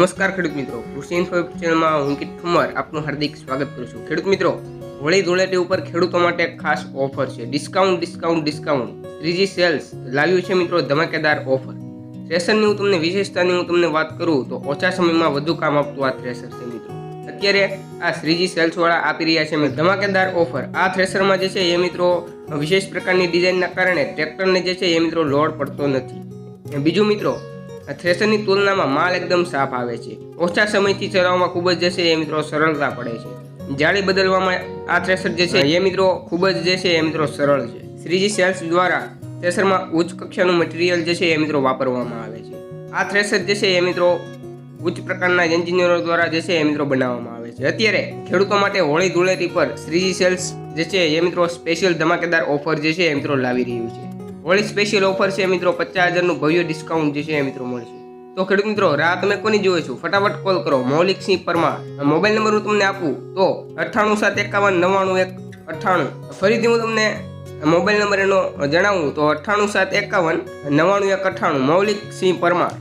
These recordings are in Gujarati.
નમસ્કાર ખેડૂત મિત્રો, કૃષિ ઇન્ફો ચેનલમાં હું કિટ ઠુમર આપનું હાર્દિક સ્વાગત કરું છું. ખેડૂત મિત્રો હોળી ધૂળેટી ઉપર ખેડૂતો માટે ખાસ ઓફર છે. ડિસ્કાઉન્ટ ડિસ્કાઉન્ટ ડિસ્કાઉન્ટ ત્રીજી સેલ્સ લાવ્યું છે મિત્રો ધમાકેદાર ઓફર થ્રેસરની હું તમને વિશેષતાની હું તમને વાત કરું તો ઓછા સમયમાં વધુ કામ આપતું આ થ્રેસર છે મિત્રો. અત્યારે આ શ્રીજી સેલ્સવાળા આપી રહ્યા છે મિત્રો ધમાકેદાર ઓફર આ થ્રેસરમાં જે છે એ મિત્રો વિશેષ પ્રકારની ડિઝાઇનના કારણે ટ્રેક્ટરને જે છે એ મિત્રો લોડ પડતો નથી. બીજું મિત્રો થ્રેસરની તુલનામાં માલ એકદમ સાફ આવે છે. ઓછા સમયથી ચલાવવામાં ખૂબ જ જે છે એ મિત્રો સરળતા પડે છે. જાળી બદલવામાં આ થ્રેસર જે છે એ મિત્રો ખૂબ જ જે છે એ મિત્રો સરળ છે. શ્રીજી સેલ્સ દ્વારા થ્રેસરમાં ઉચ્ચ કક્ષાનું મટીરિયલ જે છે એ મિત્રો વાપરવામાં આવે છે. આ થ્રેસર જે છે એ મિત્રો ઉચ્ચ પ્રકારના એન્જિનિયરો દ્વારા જે છે એ મિત્રો બનાવવામાં આવે છે. અત્યારે ખેડૂતો માટે હોળી ધૂળેટી પર શ્રીજી સેલ્સ જે છે એ મિત્રો સ્પેશિયલ ધમાકેદાર ઓફર જે છે એ મિત્રો લાવી રહ્યું છે. હોળી સ્પેશિયલ ઓફર છે મિત્રો, પચાસ હજારનું ભવ્ય ડિસ્કાઉન્ટ જે છે એ મિત્રો મળશે. તો ખેડૂત મિત્રો, રાહ તમે કોની જોયો છો? ફટાફટ કોલ કરો, મૌલિક સિંહ પરમાર. મોબાઈલ નંબર હું તમને આપું. તો અઠ્ઠાણું સાત એકાવન નવ્વાણું એક અઠ્ઠાણું. ફરીથી હું તમને મોબાઈલ નંબર એનો જણાવું, તો અઠ્ઠાણું સાત એકાવન નવ્વાણું એક અઠ્ઠાણું. મૌલિક સિંહ પરમાર.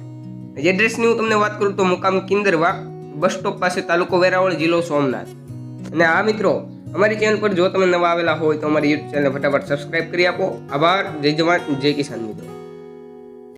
એડ્રેસની હું તમને વાત કરું તો મુકામ કિંદરવા, બસ સ્ટોપ પાસે તાલુકો વેરાવળ, જિલ્લો સોમનાથ. અને આ મિત્રો અમારી ચેનલ પર જો તમે નવા આવેલા હોય તો અમારી યુટ્યુબ ચેનલ ફટાફટ સબસ્ક્રાઇબ કરી આપો. આભાર. જય જવાન. જય કિસાન મિત્રો.